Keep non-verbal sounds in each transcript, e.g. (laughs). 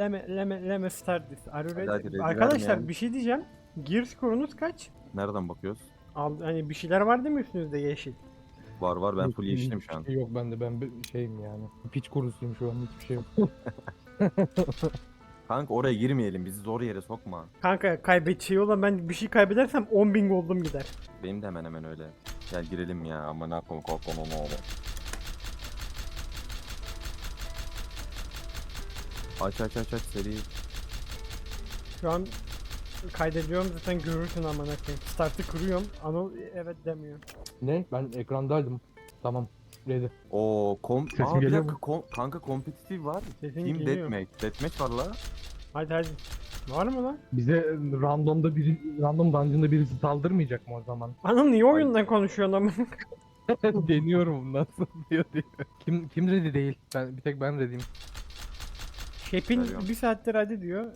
Leme, leme, leme start this. Are you Hadi ready? hadi, ready Arkadaşlar bir şey diyeceğim. Gear skorunuz kaç? Nereden bakıyoruz? Al, hani bir şeyler var değil mi üstünüzde yeşil? Var var ben full yeşilim şu an. şey Yok bende ben bir şeyim yani. Piç kurusuyum şu an hiçbir şey yok. (laughs) Kanka oraya girmeyelim bizi zor yere sokma. Kanka kaybedeceği olan ben bir şey kaybedersem 10.000 gold'um gider. Benim de hemen hemen öyle. Gel girelim ya ama ne yapalım korkma onu öyle. Aç aç aç aç seri. Şu an kaydediyorum zaten görürsün amına koyayım. Startı kuruyorum. Anıl evet demiyor. ne? Ben ekrandaydım. Tamam. Ready. O kom Sesim Aa, bir geliyor dakika, mu? kom- kanka kompetitif var. Sesin Team geliyor. Deathmatch. Deathmatch var la. Hadi hadi. Var mı lan? Bize randomda biri random dungeon'da birisi saldırmayacak mı o zaman? (laughs) Anıl niye oyundan konuşuyorsun ama? Deniyorum nasıl diyor diyor. Kim kim ready değil? Ben bir tek ben ready'im. Şepin Veriyorum. bir saattir hadi diyor.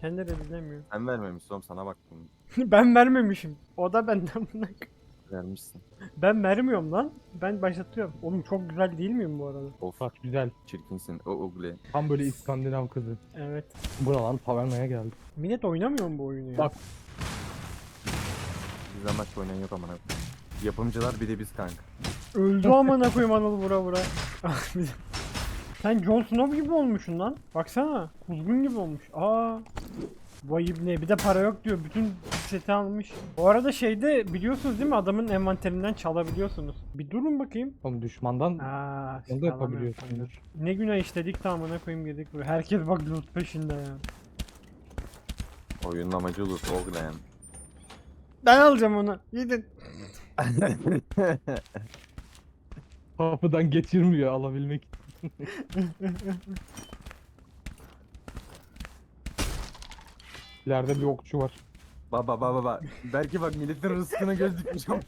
Kendi de bilemiyor. Sen vermemişsin oğlum sana baktım. (laughs) ben vermemişim. O da benden (laughs) koyayım. Vermişsin. Ben vermiyorum lan. Ben başlatıyorum. Oğlum çok güzel değil miyim bu arada? Of Bak güzel. çirkinsin. O ugly. Tam böyle İskandinav kızı. Evet. Bu ne lan tavernaya geldi. Millet oynamıyor mu bu oyunu ya? Bak. Bizden başka oynayan yok amına. Yapımcılar bir de biz kanka. Öldü amına koyayım Anıl vura vura. (laughs) Sen Jon Snow gibi olmuşsun lan. Baksana. Kuzgun gibi olmuş. Aa. Vay ibne bir de para yok diyor. Bütün seti almış. Bu arada şeyde biliyorsunuz değil mi adamın envanterinden çalabiliyorsunuz. Bir durun bakayım. Oğlum düşmandan Aa, onu da yapabiliyorsundur. Ne günah işledik de amına koyayım girdik buraya. Herkes bak loot peşinde ya. Oyunun amacı ugly yani. Ben alacağım onu. Gidin. (laughs) Kapıdan geçirmiyor alabilmek. İleride bir okçu var. Baba baba baba. Belki bak milletin rızkına göz dikmiş amına.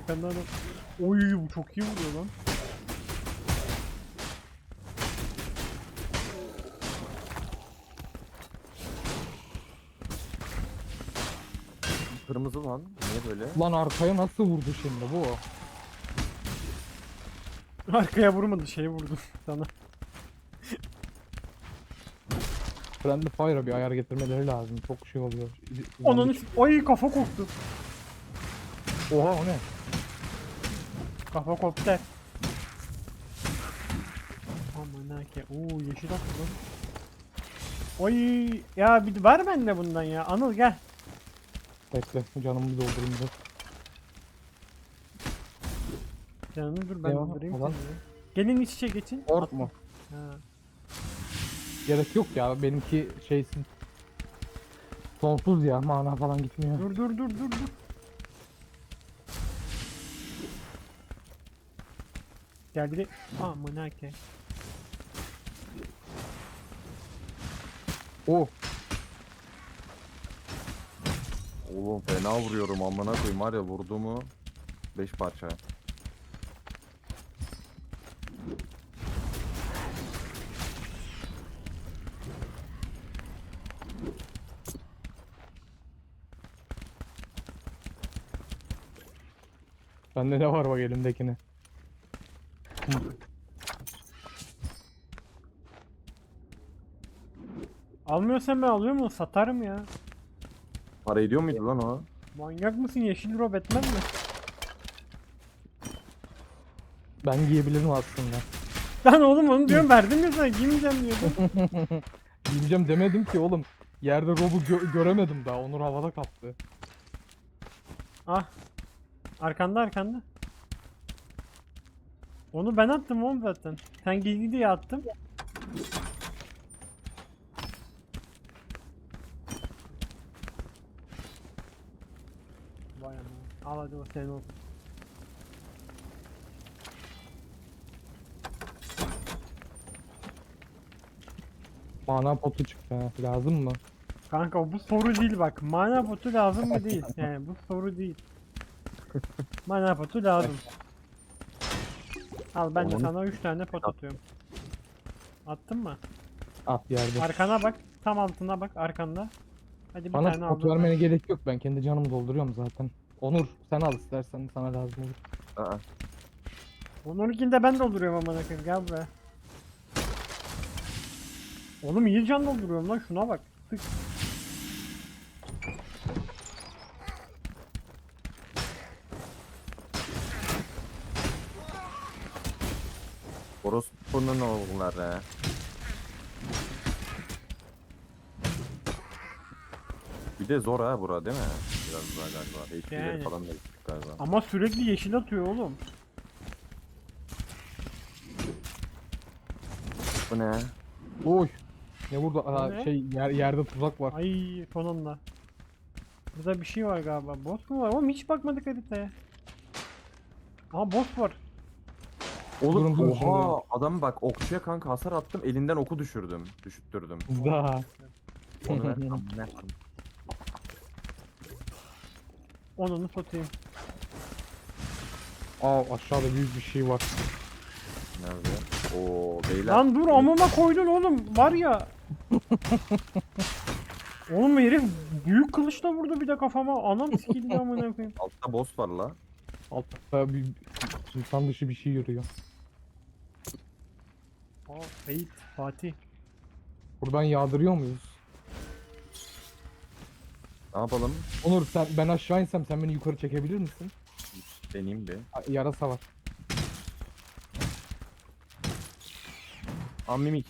Arkandan adam. Oy bu çok iyi vuruyor lan. Kırmızı lan. Niye böyle? Lan arkaya nasıl vurdu şimdi bu? Arkaya vurmadı şey vurdu (laughs) sana. Friendly Fire'a bir ayar getirmeleri lazım. Çok şey oluyor. Onun Ay kafa koptu. Oha o ne? Kafa koptu. Aman ki. Oo yeşil attı lan. Oy ya bir var bende bundan ya. Anıl gel. Bekle canımı bir doldurayım biraz. Canını dur ben Eyvah, doldurayım ulan. seni. Gelin iç içe geçin. Ork mu? Ha. Gerek yok ya benimki şeysin. Sonsuz ya mana falan gitmiyor. Dur dur dur dur dur. Gel bir de aman ki. Oh Oğlum fena vuruyorum amına koyayım var ya vurduğumu 5 parça. bende ne var bak elimdekine. Almıyorsan ben alıyorum onu satarım ya. Para ediyor muydu lan o? Manyak mısın yeşil rob etmez mi? Ben giyebilirim aslında. Lan oğlum onu diyorum verdim ya sana giymeyeceğim diyordum. (laughs) Giyeceğim demedim ki oğlum. Yerde robu gö- göremedim daha. Onur havada kaptı. ah. Arkanda arkanda. Onu ben attım oğlum zaten. Sen giydi diye attım. Vay anam. Al hadi o senin olsun. Mana potu çıktı ha. Lazım mı? Kanka bu soru değil bak. Mana potu lazım mı değil. (laughs) Yani bu soru değil. Mana potu lazım. Al ben de sana 3 tane pot atıyorum. Attın mı? At yerde. Arkana bak. Tam altına bak arkanda. Hadi bir Bana tane pot vermene gerek yok. Ben kendi canımı dolduruyorum zaten. Onur sen al istersen sana lazım olur. Aa, Onur'unkini de ben dolduruyorum amına koyayım gel buraya. Oğlum iyi can dolduruyorum lan şuna bak. Tık. Orospu'nun oğulları. Bir de zor ha bura değil mi? Biraz daha galiba. HP'leri Yani. falan da gittik galiba. Ama sürekli yeşil atıyor oğlum. Bu ne? Oy. Ne burada? Aa, ne? şey yer, yerde tuzak var. Ay sonunda. Burada bir şey var galiba. Boss mu var? Oğlum hiç bakmadık haritaya. Aha boss var. Oğlum Durun, durun, oha adam bak okçuya kanka hasar attım elinden oku düşürdüm. Düşüttürdüm. Daha. Onu ver. Amına koyayım. Onunu satayım. Aa aşağıda büyük bir şey var. Nerede? Oo beyler. Lan dur amıma koydun oğlum. Var ya. (laughs) oğlum herif büyük kılıçla vurdu bir de kafama. Anam sikildi amına koyayım. (laughs) Altta boss var la. Altta bir insan dışı bir şey yürüyor. Aa, Seyit, Fatih. Buradan yağdırıyor muyuz? Ne yapalım? Onur sen ben aşağı insem sen beni yukarı çekebilir misin? Deneyeyim bir. Aa, Yarasa var. Aa mimik.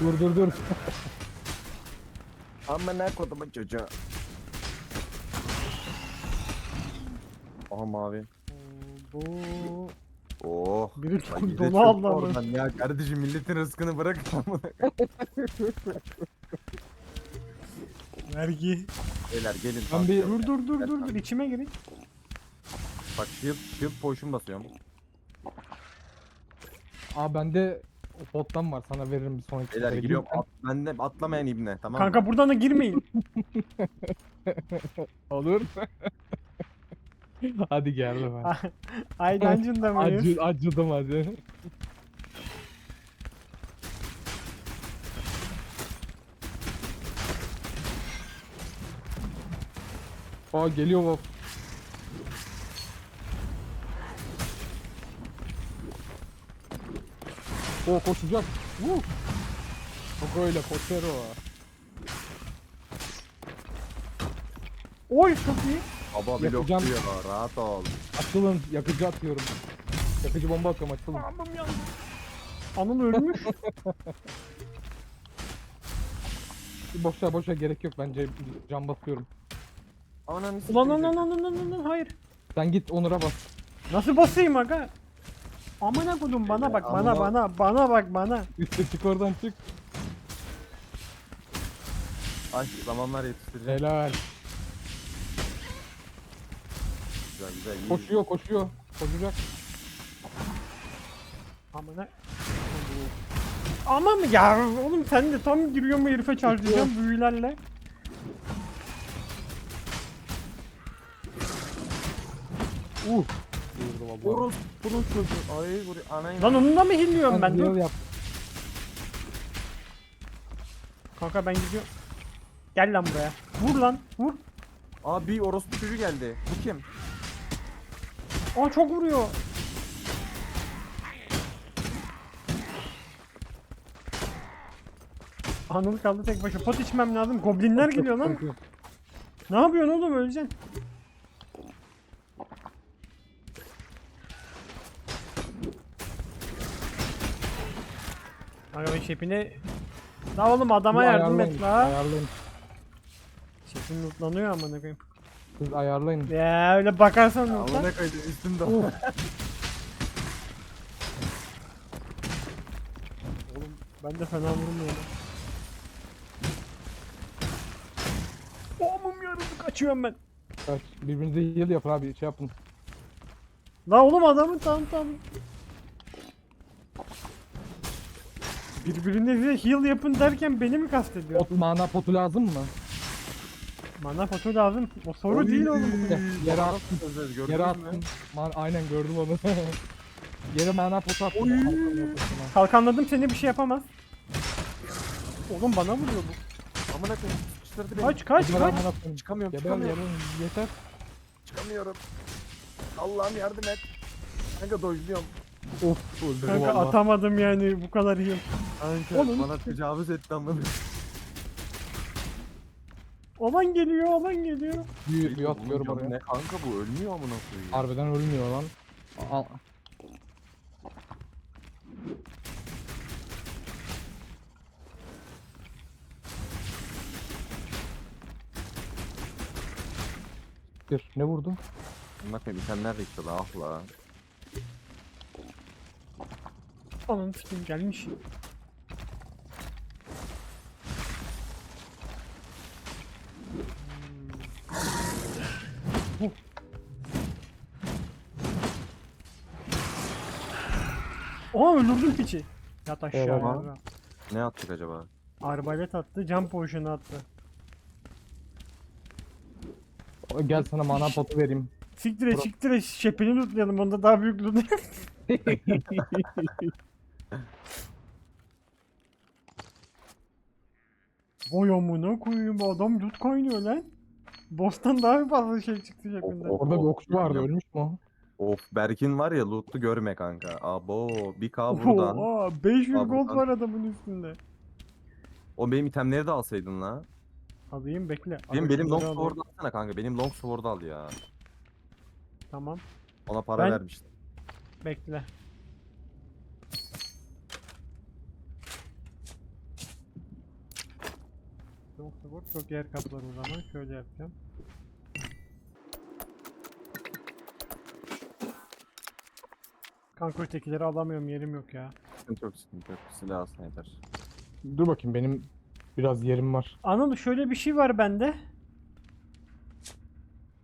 Dur dur dur. (laughs) Amına kodumun çocuğu. Aha mavi. Bu Oh. biri çok gide dolu aldı oradan ya kardeşim milletin rızkını bırak. Vergi. Beyler gelin. Ben bir- Dur dur dur dur dur içime girin. Bak shield, shield potion basıyorum. Aa bende o bottan var sana veririm bir sonraki Beyler sefere. giriyorum. Gir At, ben de atlamayan ibne tamam Kanka mı? buradan da girmeyin. (laughs) Olur. (laughs) (laughs) hadi gel be. Ay dungeon'da mıyız? Acı, acıdım hadi. Aa geliyor Wolf. O koşacak. Woo. Çok öyle koşar o. Oy çok iyi. Baba blok Yapacağım. diyor rahat ol. Açılın yakıcı atıyorum. Yakıcı bomba atıyorum açılın. Anam yandı. Anıl ölmüş. Boşa boşa gerek yok bence cam basıyorum. Ananı Ulan lan lan lan lan lan lan hayır. Sen git Onur'a bas. Nasıl basayım aga? Amına kodum bana bak bana Ama- bana bana bak bana. Üste çık oradan çık. Ay zamanlar yetiştireceğim. Helal. Güzel güzel iyi. Koşuyor koşuyor. Koşacak. Amına. Ama mı ya oğlum sen de tam giriyor mu herife çarpacağım büyülerle. Uh. Vurdu vallahi. Orus bunun çocuğu. Ay buraya anayım. Lan onu da mı hilliyorum ben dur. yap. Kanka ben gidiyorum. Gel lan buraya. Vur lan vur. Aa bir orospu çocuğu geldi. Bu kim? Aa çok vuruyor. Anıl kaldı tek başına. Pot içmem lazım. Goblinler geliyor lan. Ne yapıyorsun oğlum öleceksin. Aga şepini... La oğlum adama yardım et la. Ayarlayın. Şefin lootlanıyor amına koyayım. Siz ayarlayın. Ya öyle bakarsan lootlar. Amına koydum üstümde. Oğlum ben de fena vurmuyorum. Boğumum yarıldı kaçıyorum ben. Kaç. Birbirinize heal yapın abi şey yapın. La oğlum adamın tam tam. Birbirinize heal yapın derken beni mi kastediyor? Pot, mana potu lazım mı? Mana foto lazım. O soru değil oğlum. Yere attım. Yere mü? attım. Man, aynen gördüm onu. (laughs) Yere mana potu attım. Oy. Kalkanladım seni bir şey yapamaz. Oğlum bana vuruyor bu. amına koyayım. Beni. Kaç kaç kaç. Çıkamıyorum Geber çıkamıyorum. geber yeter. Çıkamıyorum. Allah'ım yardım et. Kanka dojluyorum. Of öldürdü Kanka valla. atamadım yani bu kadar heal. Kanka Oğlum. bana tecavüz etti amına. Olan geliyor olan geliyor. Büyü, büyü Oğlum atıyorum canım oraya. Ne kanka bu ölmüyor amına koyayım. Harbiden ölmüyor lan. Al. Bir, ne vurdum? Amına koyayım itemler de işte la ah la. Ananı sikeyim gelmiş. Öldürdüm piçi. Yat aşağı. Ya. Ne attık acaba? Arbalet attı, jump potion'u attı. Gel sana mana potu vereyim. Siktir et, siktir et. Şepini lootlayalım. Onda daha büyük loot. (laughs) Vay amına koyayım bu adam loot kaynıyor lan. Boss'tan daha fazla şey çıktı şepinden. Oh, Orada bir okçu vardı ölmüş mü o? Of Berk'in var ya loot'u görme kanka. Abo 1k (laughs) buradan. Oha 500 Aa, gold buradan. var adamın üstünde. O benim itemleri de alsaydın la. Alayım bekle. Benim, Al, benim long alayım. sword'u alsana kanka. Benim long sword'u al ya. Tamam Ona para Ben- vermiştim. bekle. Long sword çok yer kaplar o zaman. Şöyle yapacağım. Kanka ötekileri alamıyorum yerim yok ya. Sıkıntı yok sıkıntı yok. Silah yeter. Dur bakayım benim biraz yerim var. Anıl şöyle bir şey var bende.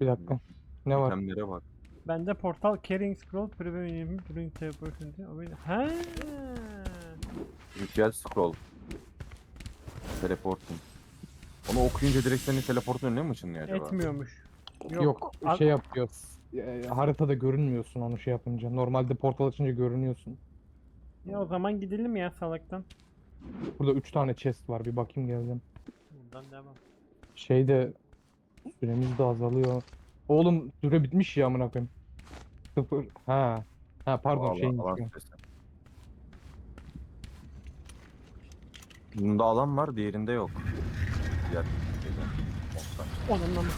Bir dakika. Ne var? İtemlere bak. Bende portal carrying scroll prevent during teleportation. Ha. Ritüel scroll. Teleporting. Onu okuyunca direkt senin teleportun önüne mi ışınlıyor acaba? Etmiyormuş. Yok, Al- şey yapıyor. E, haritada görünmüyorsun onu şey yapınca. Normalde portal açınca görünüyorsun. Ya o zaman gidelim ya salaktan. Burada 3 tane chest var. Bir bakayım geleceğim. Buradan devam. Şeyde süremiz de azalıyor. Oğlum süre bitmiş ya amına koyayım. Sıfır. Ha. Ha pardon alan düşüyor. süresi. Bunda alan var, diğerinde yok. Diğer şeyde. Onunla mı?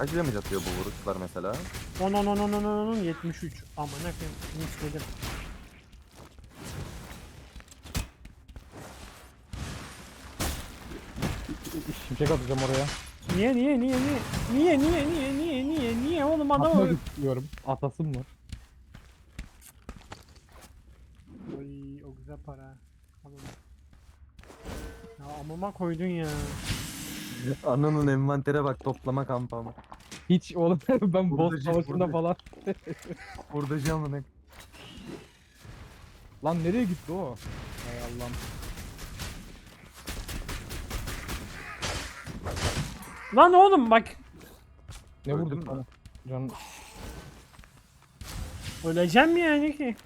Kaç damage atıyor bu vuruşlar mesela? 10 10 10 10 10 10 73. Aman ne koyayım. Misledim. Şimşek atacağım oraya. Niye niye niye niye? Niye niye niye niye niye niye oğlum adam Atmak istiyorum. Atasım var. Oy o güzel para. Alalım. Ya amıma koydun ya. Ananın envantere bak toplama kampamı. Hiç oğlum (laughs) ben boss Buradacı, savaşında burada. falan. Hurdacı amına. Lan nereye gitti o? Hay Allah'ım. Lan oğlum bak. Ne Öldün vurdun mü? sana? Can Öleceğim yani ki.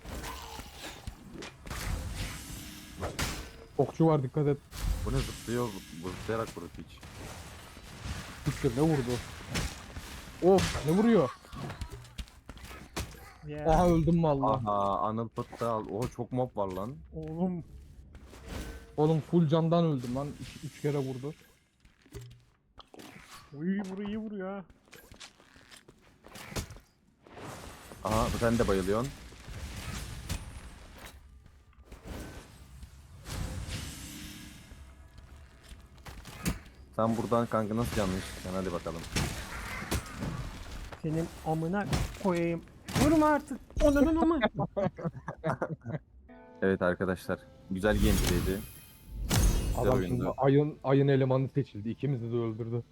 okçu var dikkat et. Bu ne zıplıyor, bu zıplayarak vuruyor hiç. Siktir ne vurdu? Of ne vuruyor? Ya Aha öldüm valla. Aha, Anıl pıttı al. Oha çok mob var lan. oğlum. Oğlum full candan öldüm lan. 3 kere vurdu. Uy vuruyor iyi vuruyor ha. Aha, sen de bayılıyorsun. Sen buradan kanka nasıl yanlış çıkacaksın hadi bakalım. Senin amına koyayım. Vurma artık. Onların ama. (laughs) Evet arkadaşlar, güzel gameplay'di. Adam şimdi ayın, ayın elemanı seçildi. İkimizi de öldürdü.